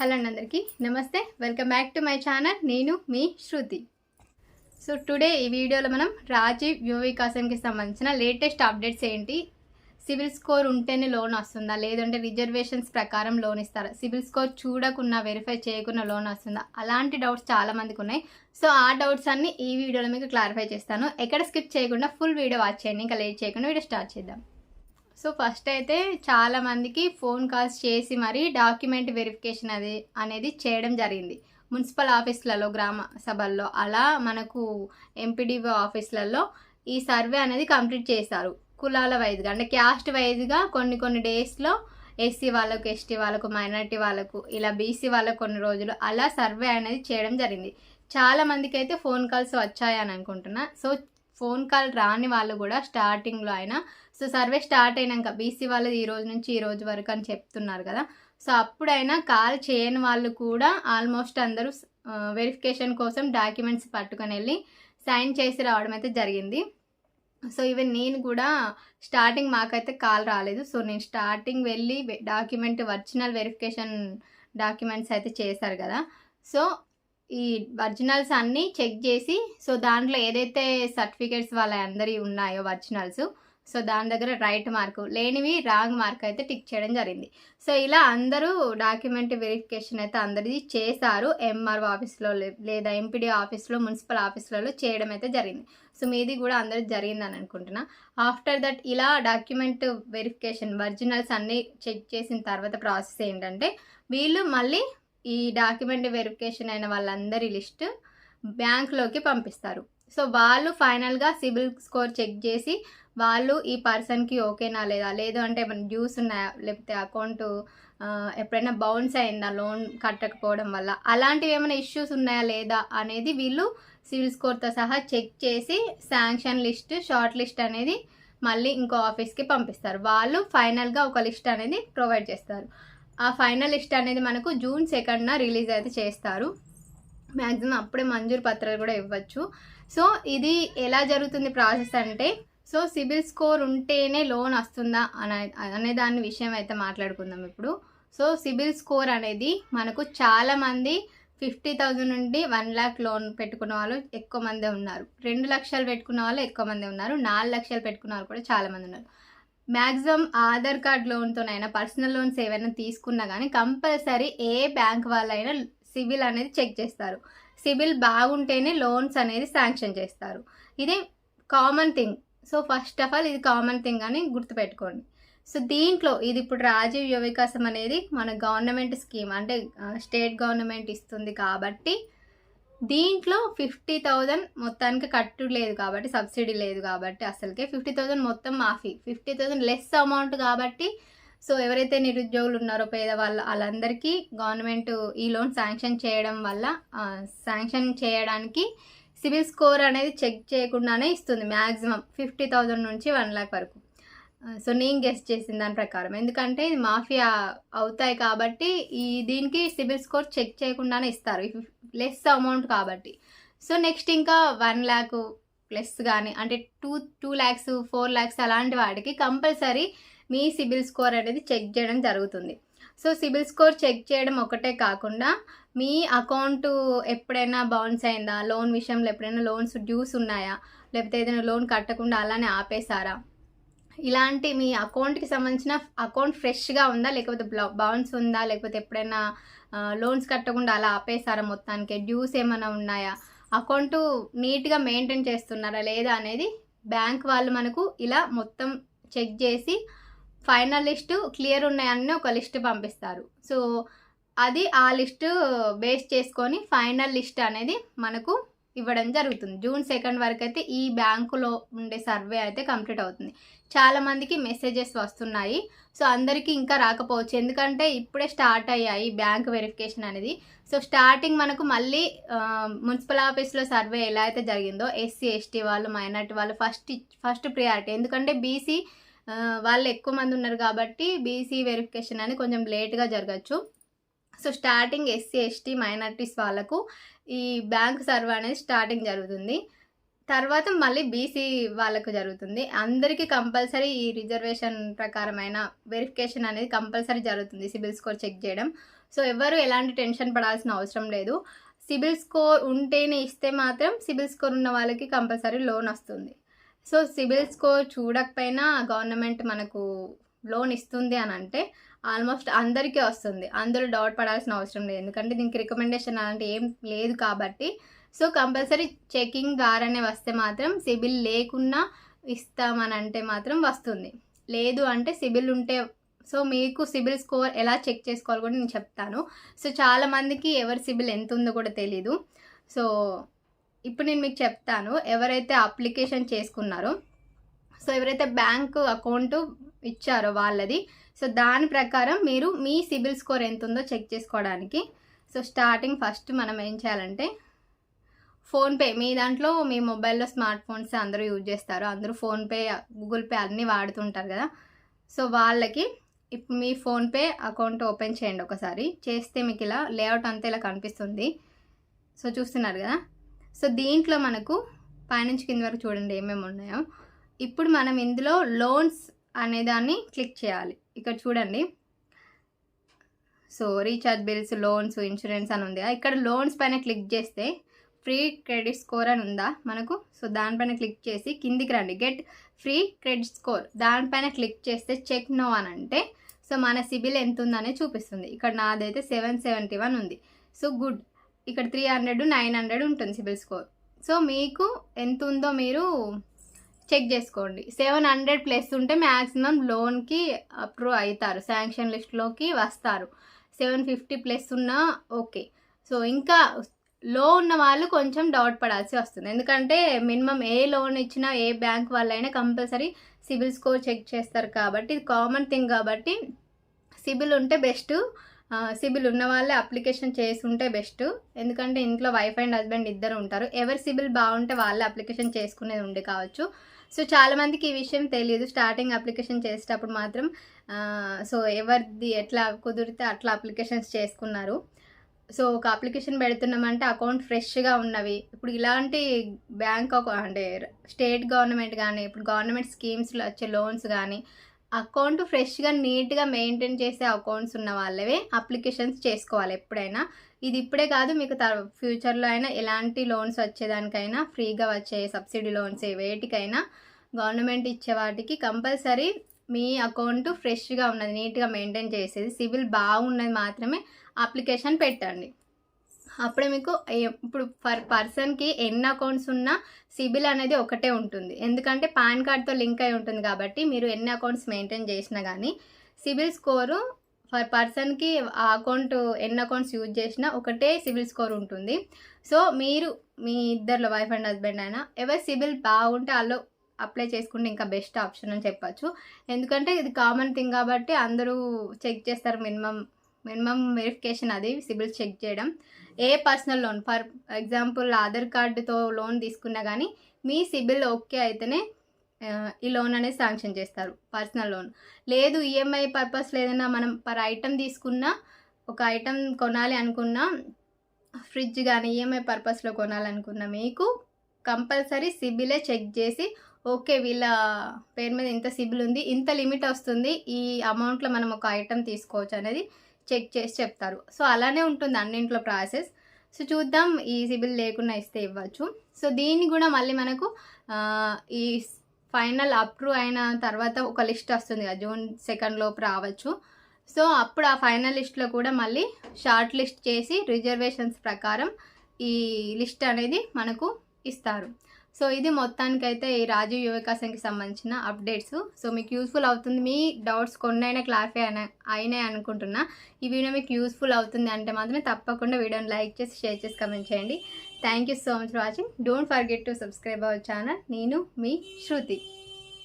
Hello అండి అందరికీ. నమస్తే. Welcome back to my channel. నేను మీ శృతి. సో టుడే ఈ వీడియోలో మనం రాజీవ్ యువ వికాసంకి సంబంధించిన లేటెస్ట్ అప్డేట్స్ ఏంటి? సివిల్ స్కోర్ ఉంటేనే లోన్ వస్తుందా? లేదంటే రిజర్వేషన్స్ ప్రకారం లోన్ ఇస్తారా? సివిల్ స్కోర్ చూడకుండా వెరిఫై చేయకుండా లోన్ వస్తుందా? అలాంటి డౌట్స్ చాలా మందికి ఉన్నాయి. సో ఆ డౌట్స్ అన్ని ఈ వీడియోలో మీకు క్లారిఫై చేస్తాను. ఎక్కడ స్కిప్ చేయకుండా ఫుల్ వీడియో వాచ్ చేయండి. ఇంకా లేట్ చేయకుండా వీడియో స్టార్ట్ చేద్దాం. సో ఫస్ట్ అయితే చాలా మందికి ఫోన్ కాల్స్ చేసి మరి డాక్యుమెంట్ వెరిఫికేషన్ అది అనేది చేయడం జరిగింది. మున్సిపల్ ఆఫీసులలో గ్రామ సభల్లో అలా మనకు ఎంపీడీఓ ఆఫీసులలో ఈ సర్వే అనేది కంప్లీట్ చేశారు. కులాల వైజ్గా అంటే క్యాస్ట్ వైజ్గా కొన్ని కొన్ని డేస్లో ఎస్సీ వాళ్ళకు ఎస్టీ వాళ్ళకు మైనారిటీ వాళ్ళకు ఇలా బీసీ వాళ్ళకు కొన్ని రోజులు అలా సర్వే అనేది చేయడం జరిగింది. చాలా మందికి అయితే ఫోన్ కాల్స్ వచ్చాయని అనుకుంటున్నా. సో ఫోన్ కాల్ రాని వాళ్ళు కూడా స్టార్టింగ్లో అయినా సో సర్వే స్టార్ట్ అయినాక బీసీ వాళ్ళది ఈ రోజు నుంచి ఈ రోజు వరకు అని చెప్తున్నారు కదా. సో అప్పుడైనా కాల్ చేయని వాళ్ళు కూడా ఆల్మోస్ట్ అందరూ వెరిఫికేషన్ కోసం డాక్యుమెంట్స్ పట్టుకొని వెళ్ళి సైన్ చేసి రావడం అయితే జరిగింది. సో ఈవెన్ నేను కూడా స్టార్టింగ్ మాకైతే కాల్ రాలేదు. సో నేను స్టార్టింగ్ వెళ్ళి డాక్యుమెంట్ ఒరిజినల్ వెరిఫికేషన్ డాక్యుమెంట్స్ అయితే చేశారు కదా. సో ఈ ఒరిజినల్స్ అన్నీ చెక్ చేసి సో దాంట్లో ఏదైతే సర్టిఫికేట్స్ వాళ్ళ అందరి ఉన్నాయో ఒరిజినల్స్ సో దాని దగ్గర రైట్ మార్కు లేనివి రాంగ్ మార్క్ అయితే టిక్ చేయడం జరిగింది. సో ఇలా అందరూ డాక్యుమెంట్ వెరిఫికేషన్ అయితే అందరిది చేశారు. ఎంఆర్ఓ ఆఫీస్లో లేదా ఎంపీడీ ఆఫీస్లో మున్సిపల్ ఆఫీస్లలో చేయడం అయితే జరిగింది. సో మీది కూడా అందరికి జరిగిందని అనుకుంటున్నా. ఆఫ్టర్ దట్ ఇలా డాక్యుమెంట్ వెరిఫికేషన్ ఒరిజినల్స్ అన్నీ చెక్ చేసిన తర్వాత ప్రాసెస్ ఏంటంటే వీళ్ళు మళ్ళీ ఈ డాక్యుమెంట్ వెరిఫికేషన్ అయిన వాళ్ళందరి లిస్ట్ బ్యాంక్లోకి పంపిస్తారు. సో వాళ్ళు ఫైనల్గా సిబిల్ స్కోర్ చెక్ చేసి వాళ్ళు ఈ పర్సన్కి ఓకేనా లేదా? లేదు అంటే ఏమైనా డ్యూస్ ఉన్నాయా? లేకపోతే అకౌంట్ ఎప్పుడైనా బౌన్స్ అయిందా లోన్ కట్టకపోవడం వల్ల? అలాంటివి ఏమైనా ఇష్యూస్ ఉన్నాయా లేదా అనేది వీళ్ళు సివిల్ స్కోర్తో సహా చెక్ చేసి శాంక్షన్ లిస్ట్ షార్ట్ లిస్ట్ అనేది మళ్ళీ ఇంకో ఆఫీస్కి పంపిస్తారు. వాళ్ళు ఫైనల్గా ఒక లిస్ట్ అనేది ప్రొవైడ్ చేస్తారు. ఆ ఫైనల్ లిస్ట్ అనేది మనకు జూన్ సెకండ్న రిలీజ్ అయితే చేస్తారు. మ్యాక్సిమం అప్పుడే మంజూరు పత్రాలు కూడా ఇవ్వచ్చు. సో ఇది ఎలా జరుగుతుంది ప్రాసెస్ అంటే సో సిబిల్ స్కోర్ ఉంటేనే లోన్ వస్తుందా అనే అనే దాని విషయం అయితే మాట్లాడుకుందాం ఇప్పుడు. సో సిబిల్ స్కోర్ అనేది మనకు చాలామంది ఫిఫ్టీ థౌజండ్ నుండి వన్ ల్యాక్ లోన్ పెట్టుకున్న వాళ్ళు ఎక్కువ మంది ఉన్నారు. రెండు లక్షలు పెట్టుకున్న వాళ్ళు ఎక్కువ మంది ఉన్నారు. నాలుగు లక్షలు పెట్టుకున్న వాళ్ళు కూడా చాలామంది ఉన్నారు. మ్యాక్సిమం ఆధార్ కార్డ్ లోన్తోనైనా పర్సనల్ లోన్స్ ఏవైనా తీసుకున్నా కానీ కంపల్సరీ ఏ బ్యాంక్ వాళ్ళైనా సివిల్ అనేది చెక్ చేస్తారు. సివిల్ బాగుంటేనే లోన్స్ అనేది శాంక్షన్ చేస్తారు. ఇది common thing. So first of all ఇది కామన్ థింగ్ అని గుర్తుపెట్టుకోండి. సో దీంట్లో ఇది ఇప్పుడు రాజీవ్ యువ వికాసం అనేది మన గవర్నమెంట్ స్కీమ్ అంటే స్టేట్ గవర్నమెంట్ ఇస్తుంది కాబట్టి దీంట్లో ఫిఫ్టీ థౌజండ్ మొత్తానికి కట్టు లేదు కాబట్టి సబ్సిడీ లేదు కాబట్టి అసలుకే ఫిఫ్టీ థౌజండ్ మొత్తం మాఫీ. ఫిఫ్టీ థౌజండ్ లెస్ అమౌంట్ కాబట్టి సో ఎవరైతే నిరుద్యోగులు ఉన్నారో పేదవాళ్ళు వాళ్ళందరికీ గవర్నమెంట్ ఈ లోన్ శాంక్షన్ చేయడం వల్ల శాంక్షన్ చేయడానికి సిబిల్ స్కోర్ అనేది చెక్ చేయకుండానే ఇస్తుంది మ్యాక్సిమం ఫిఫ్టీ థౌజండ్ నుంచి వన్ ల్యాక్ వరకు. సో నేను గెస్ట్ చేసిన దాని ప్రకారం. ఎందుకంటే ఇది మాఫియా అవుతాయి కాబట్టి ఈ దీనికి సిబిల్ స్కోర్ చెక్ చేయకుండానే ఇస్తారు. లెస్ అమౌంట్ కాబట్టి. సో నెక్స్ట్ ఇంకా వన్ ల్యాక్ ప్లస్ కానీ అంటే two two lakhs four lakhs అలాంటి వాటికి కంపల్సరీ మీ సిబిల్ స్కోర్ అనేది చెక్ చేయడం జరుగుతుంది. సో సిబిల్ స్కోర్ చెక్ చేయడం ఒకటే కాకుండా మీ అకౌంట్ ఎప్పుడైనా బౌన్స్ అయిందా లోన్ విషయంలో ఎప్పుడైనా లోన్స్ డ్యూస్ ఉన్నాయా లేకపోతే ఏదైనా లోన్ కట్టకుండా అలానే ఆపేశారా ఇలాంటి మీ అకౌంట్కి సంబంధించిన అకౌంట్ ఫ్రెష్గా ఉందా? లేకపోతే బౌన్స్ ఉందా? లేకపోతే ఎప్పుడైనా లోన్స్ కట్టకుండా అలా ఆపేసారా మొత్తానికి? డ్యూస్ ఏమైనా ఉన్నాయా? అకౌంట్ నీట్గా మెయింటైన్ చేస్తున్నారా లేదా అనేది బ్యాంక్ వాళ్ళు మనకు ఇలా మొత్తం చెక్ చేసి ఫైనల్ లిస్టు క్లియర్ ఉన్నాయని ఒక లిస్ట్ పంపిస్తారు. సో అది ఆ లిస్టు బేస్ చేసుకొని ఫైనల్ లిస్ట్ అనేది మనకు ఇవ్వడం జరుగుతుంది. జూన్ సెకండ్ వరకు అయితే ఈ బ్యాంకులో ఉండే సర్వే అయితే కంప్లీట్ అవుతుంది. చాలామందికి మెసేజెస్ వస్తున్నాయి. సో అందరికీ ఇంకా రాకపోవచ్చు. ఎందుకంటే ఇప్పుడే స్టార్ట్ అయ్యాయి బ్యాంక్ వెరిఫికేషన్ అనేది. సో స్టార్టింగ్ మనకు మళ్ళీ మున్సిపల్ ఆఫీస్లో సర్వే ఎలా అయితే జరిగిందో ఎస్సీ ఎస్టీ వాళ్ళు మైనార్టీ వాళ్ళు ఫస్ట్ ఫస్ట్ ప్రియారిటీ ఎందుకంటే బీసీ వాళ్ళు ఎక్కువ మంది ఉన్నారు కాబట్టి బీసీ వెరిఫికేషన్ అనేది కొంచెం లేట్గా జరగచ్చు. So starting SC ST minorities వాళ్ళకు ఈ బ్యాంక్ సర్వే అనేది స్టార్టింగ్ జరుగుతుంది. తర్వాత మళ్ళీ బీసీ వాళ్ళకు జరుగుతుంది. అందరికీ కంపల్సరీ ఈ రిజర్వేషన్ ప్రకారమైన వెరిఫికేషన్ అనేది కంపల్సరీ జరుగుతుంది. సిబిల్ స్కోర్ చెక్ చేయడం. సో ఎవరు ఎలాంటి టెన్షన్ పడాల్సిన అవసరం లేదు. సిబిల్ స్కోర్ ఉంటేనే ఇస్తే మాత్రం సిబిల్ స్కోర్ ఉన్న వాళ్ళకి కంపల్సరీ లోన్ వస్తుంది. సో సిబిల్ స్కోర్ చూడకపోయినా గవర్నమెంట్ మనకు లోన్ ఇస్తుంది అని అంటే ఆల్మోస్ట్ అందరికీ వస్తుంది. అందరూ డౌట్ పడాల్సిన అవసరం లేదు. ఎందుకంటే దీనికి రికమెండేషన్ అలాంటి ఏం లేదు కాబట్టి సో కంపల్సరీ చెకింగ్ ద్వారానే వస్తే మాత్రం సిబిల్ లేకున్నా ఇస్తామని అంటే మాత్రం వస్తుంది. లేదు అంటే సిబిల్ ఉంటే సో మీకు సిబిల్ స్కోర్ ఎలా చెక్ చేసుకోవాలి కూడా నేను చెప్తాను. సో చాలామందికి ఎవరి సిబిల్ ఎంత ఉందో కూడా తెలీదు. సో ఇప్పుడు నేను మీకు చెప్తాను ఎవరైతే అప్లికేషన్ చేసుకున్నారో సో ఎవరైతే బ్యాంక్ అకౌంట్ ఇచ్చారో వాళ్ళది సో దాని ప్రకారం మీరు మీ సిబిల్ స్కోర్ ఎంత ఉందో చెక్ చేసుకోవడానికి. సో స్టార్టింగ్ ఫస్ట్ మనం ఏం చేయాలంటే ఫోన్పే మీ దాంట్లో మీ మొబైల్లో స్మార్ట్ ఫోన్స్ అందరూ యూజ్ చేస్తారు. అందరూ ఫోన్పే గూగుల్ పే అన్నీ వాడుతుంటారు కదా. సో వాళ్ళకి ఇప్పుడు మీ ఫోన్పే అకౌంట్ ఓపెన్ చేయండి ఒకసారి. చేస్తే మీకు ఇలా లేఅవుట్ అంతా ఇలా కనిపిస్తుంది. సో చూస్తున్నారు కదా. సో దీంట్లో మనకు పైనుంచి కింద వరకు చూడండి ఏమేమి ఉన్నాయో. ఇప్పుడు మనం ఇందులో లోన్స్ అనే దాన్ని క్లిక్ చేయాలి. ఇక్కడ చూడండి. So recharge bills loans insurance అని ఉంది ఇక్కడ లోన్స్ పైన క్లిక్ చేస్తే ఫ్రీ క్రెడిట్ స్కోర్ అని ఉందా మనకు? సో దానిపైన క్లిక్ చేసి కిందికి రండి. Get free credit score. దానిపైన క్లిక్ చేస్తే చెక్ నో అని అంటే సో మన సిబిల్ ఎంత ఉందనే చూపిస్తుంది. ఇక్కడ నాదైతే సెవెన్ సెవెంటీ వన్ ఉంది. So good. ఇక్కడ త్రీ హండ్రెడ్ నైన్ హండ్రెడ్ ఉంటుంది సిబిల్ స్కోర్. సో మీకు ఎంత ఉందో మీరు చెక్ చేసుకోండి. సెవెన్ హండ్రెడ్ ప్లస్ ఉంటే మ్యాక్సిమం లోన్కి అప్రూవ్ అవుతారు శాంక్షన్ లిస్ట్లోకి వస్తారు. సెవెన్ ఫిఫ్టీ ప్లస్ ఉన్నా ఓకే. సో ఇంకా లో ఉన్న వాళ్ళు కొంచెం డౌట్ పడాల్సి వస్తుంది. ఎందుకంటే మినిమం ఏ లోన్ ఇచ్చినా ఏ బ్యాంక్ వాళ్ళైనా కంపల్సరీ సిబిల్ స్కోర్ చెక్ చేస్తారు కాబట్టి ఇది కామన్ థింగ్ కాబట్టి సిబిల్ ఉంటే బెస్ట్ సిబిల్ ఉన్న వాళ్ళే అప్లికేషన్ చేసి ఉంటే బెస్ట్ ఎందుకంటే ఇంట్లో వైఫ్ అండ్ హస్బెండ్ ఇద్దరు ఉంటారు. ఎవరి సిబిల్ బాగుంటే వాళ్ళే అప్లికేషన్ చేసుకునేది ఉండి కావచ్చు. సో చాలామందికి ఈ విషయం తెలియదు. స్టార్టింగ్ అప్లికేషన్ చేసేటప్పుడు మాత్రం సో ఎవరిది ఎట్లా కుదిరితే అట్లా అప్లికేషన్స్ చేసుకున్నారు. సో ఒక అప్లికేషన్ పెడుతున్నామంటే అకౌంట్ ఫ్రెష్గా ఉన్నవి. ఇప్పుడు ఇలాంటి బ్యాంక్ అంటే స్టేట్ గవర్నమెంట్ కానీ ఇప్పుడు గవర్నమెంట్ స్కీమ్స్లో వచ్చే లోన్స్ కానీ అకౌంట్ ఫ్రెష్గా నీట్గా మెయింటైన్ చేసే అకౌంట్స్ ఉన్న వాళ్ళవే అప్లికేషన్స్ చేసుకోవాలి ఎప్పుడైనా. ఇది ఇప్పుడే కాదు మీకు ఫ్యూచర్లో అయినా ఎలాంటి లోన్స్ వచ్చేదానికైనా ఫ్రీగా వచ్చే సబ్సిడీ లోన్స్ వేటికైనా గవర్నమెంట్ ఇచ్చే వాటికి కంపల్సరీ మీ అకౌంట్ ఫ్రెష్గా ఉన్నది నీట్గా మెయింటైన్ చేసేది సివిల్ బాగున్నది మాత్రమే అప్లికేషన్ పెట్టండి. అప్పుడే మీకు ఇప్పుడు పర్ పర్సన్కి ఎన్ని అకౌంట్స్ ఉన్నా సిబిల్ అనేది ఒకటే ఉంటుంది. ఎందుకంటే పాన్ కార్డ్తో లింక్ అయి ఉంటుంది కాబట్టి మీరు ఎన్ని అకౌంట్స్ మెయింటైన్ చేసినా కానీ సిబిల్ స్కోరు ఫర్ పర్సన్కి ఆ అకౌంట్ ఎన్ని అకౌంట్స్ యూజ్ చేసినా ఒకటే సిబిల్ స్కోర్ ఉంటుంది. సో మీరు మీ ఇద్దరిలో వైఫ్ అండ్ హస్బెండ్ అయినా ఎవరి సిబిల్ బాగుంటే వాళ్ళు అప్లై చేసుకుంటే ఇంకా బెస్ట్ ఆప్షన్ అని చెప్పచ్చు. ఎందుకంటే ఇది కామన్ థింగ్ కాబట్టి అందరూ చెక్ చేస్తారు మినిమం మినిమం వెరిఫికేషన్ అది సిబిల్ చెక్ చేయడం. ఏ personal loan? For example Aadhaar కార్డుతో లోన్ తీసుకున్నా కానీ మీ సిబిల్ ఓకే అయితేనే ఈ లోన్ అనేది శాంక్షన్ చేస్తారు పర్సనల్ లోన్. లేదు ఈఎంఐ పర్పస్ లేదన్నా మనం పర్ ఐటమ్ తీసుకున్నా ఒక ఐటమ్ కొనాలి అనుకున్నా ఫ్రిడ్జ్ కానీ ఈఎంఐ పర్పస్లో కొనాలనుకున్నా మీకు కంపల్సరీ సిబిలే చెక్ చేసి ఓకే వీళ్ళ పేరు మీద ఇంత సిబిల్ ఉంది ఇంత లిమిట్ వస్తుంది ఈ అమౌంట్లో మనం ఒక ఐటెం తీసుకోవచ్చు అనేది చెక్ చేసి చెప్తారు. సో అలానే ఉంటుంది అన్నింట్లో ప్రాసెస్. సో చూద్దాం ఈ సిబిల్ లేకుండా ఇస్తే ఇవ్వచ్చు. సో దీన్ని కూడా మళ్ళీ మనకు ఈ ఫైనల్ అప్రూవ్ అయిన తర్వాత ఒక లిస్ట్ వస్తుంది కదా జూన్ సెకండ్ లోపు రావచ్చు. సో అప్పుడు ఆ ఫైనల్ లిస్ట్లో కూడా మళ్ళీ షార్ట్ లిస్ట్ చేసి రిజర్వేషన్స్ ప్రకారం ఈ లిస్ట్ అనేది మనకు ఇస్తారు. సో ఇది మొత్తానికైతే ఈ రాజీవ్ యువకాశంకి సంబంధించిన అప్డేట్స్. సో మీకు యూస్ఫుల్ అవుతుంది మీ డౌట్స్ కొన్నైనా క్లారిఫై అయినా అయినాయి అనుకుంటున్నా ఈ వీడియో మీకు యూస్ఫుల్ అవుతుంది అంటే మాత్రమే తప్పకుండా వీడియోని లైక్ చేసి షేర్ చేసి కమెంట్ చేయండి. Thank you so much for watching. Don't forget to subscribe our channel. నేను మీ శృతి.